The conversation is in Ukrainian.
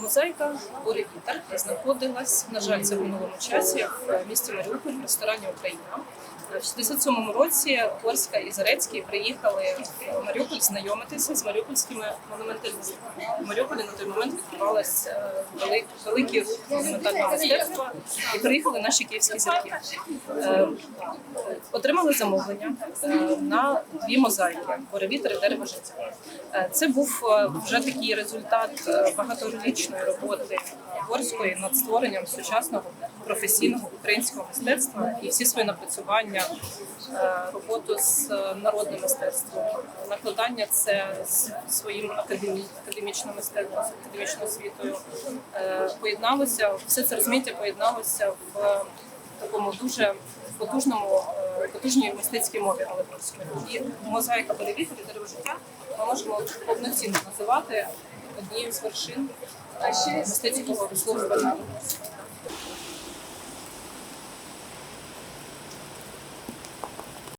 Мозаїка «Бурий вітер» знаходилась, на жаль, це в минулому часі в місті Маріуполь в ресторані Україна. В 67-му році Горська і Зарецький приїхали в Маріуполь знайомитися з маріупольськими монументалістами. В Маріуполі на той момент відбувався великий, великий рух монументального мистецтва, і приїхали наші київські зірки. Е, Отримали замовлення е, на дві мозаїки «Буревітер» і дерево життя. Е, Це був е, вже такий результат е, багаторічної роботи Горської над створенням сучасного професійного українського мистецтва і всі свої напрацювання, е, роботу з е, народним мистецтвом, накладання це з своїм академічним мистецтвом, з академічною освітою е, поєдналося, все це розміття поєдналося в такому дуже потужному, потужній мистецькій мові алегорської. І мозаїка перевітрі дерево життя ми можемо повноцінно називати однією з вершин мистецького висловлювання.